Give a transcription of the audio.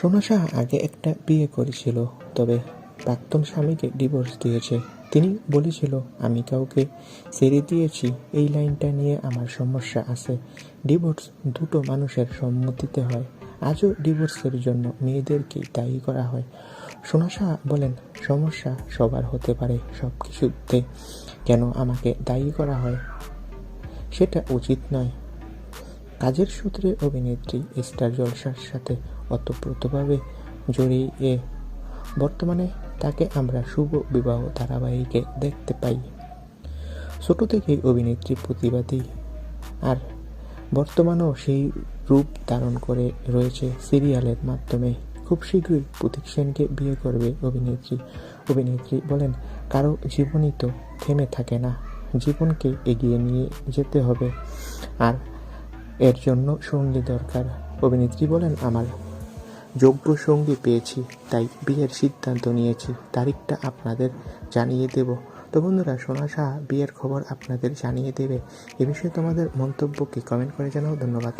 সোনা সাহা আগে একটা বিয়ে করেছিল, তবে প্রাক্তন স্বামীকে ডিভোর্স দিয়েছে। তিনি বলেছিল, আমি কাউকে ছেড়ে দিয়েছি, এই লাইনটা নিয়ে আমার সমস্যা আছে। ডিভোর্স দুটো মানুষের সম্মতিতে হয়। আজও ডিভোর্সের জন্য মেয়েদেরকেই দায়ী করা হয়। সোনা সাহা বলেন, সমস্যা সবার হতে পারে সব কিছুতে কেন আমাকে দায়ী করা হয়? সেটা উচিত নয়। কাজের সূত্রে অভিনেত্রী স্টার জলসার সাথে অতপ্রতভাবে জড়িয়ে বর্তমানে তাকে আমরা শুভ বিবাহ ধারাবাহিকে দেখতে পাই। ছোট থেকেই অভিনেত্রী প্রতিবাদী। আর বর্তমানেও সেই রূপ ধারণ করে রয়েছে সিরিয়ালের মাধ্যমে। খুব শীঘ্রই প্রতীক সেনকে বিয়ে করবে অভিনেত্রী। অভিনেত্রী বলেন, কারও জীবনই তো থেমে থাকে না। জীবনকে এগিয়ে নিয়ে যেতে হবে। আর এর জন্য সঙ্গী দরকার। অভিনেত্রী বলেন, আমার যোগ্য সঙ্গী পেয়েছি, তাই বিয়ের সিদ্ধান্ত নিয়েছি। তারিখটা আপনাদের জানিয়ে দেব। তো বন্ধুরা, সোনা সাহা বিয়ের খবর আপনাদের জানিয়ে দেবে। এ বিষয়ে তোমাদের মন্তব্য কি? কমেন্ট করে জানাও। ধন্যবাদ।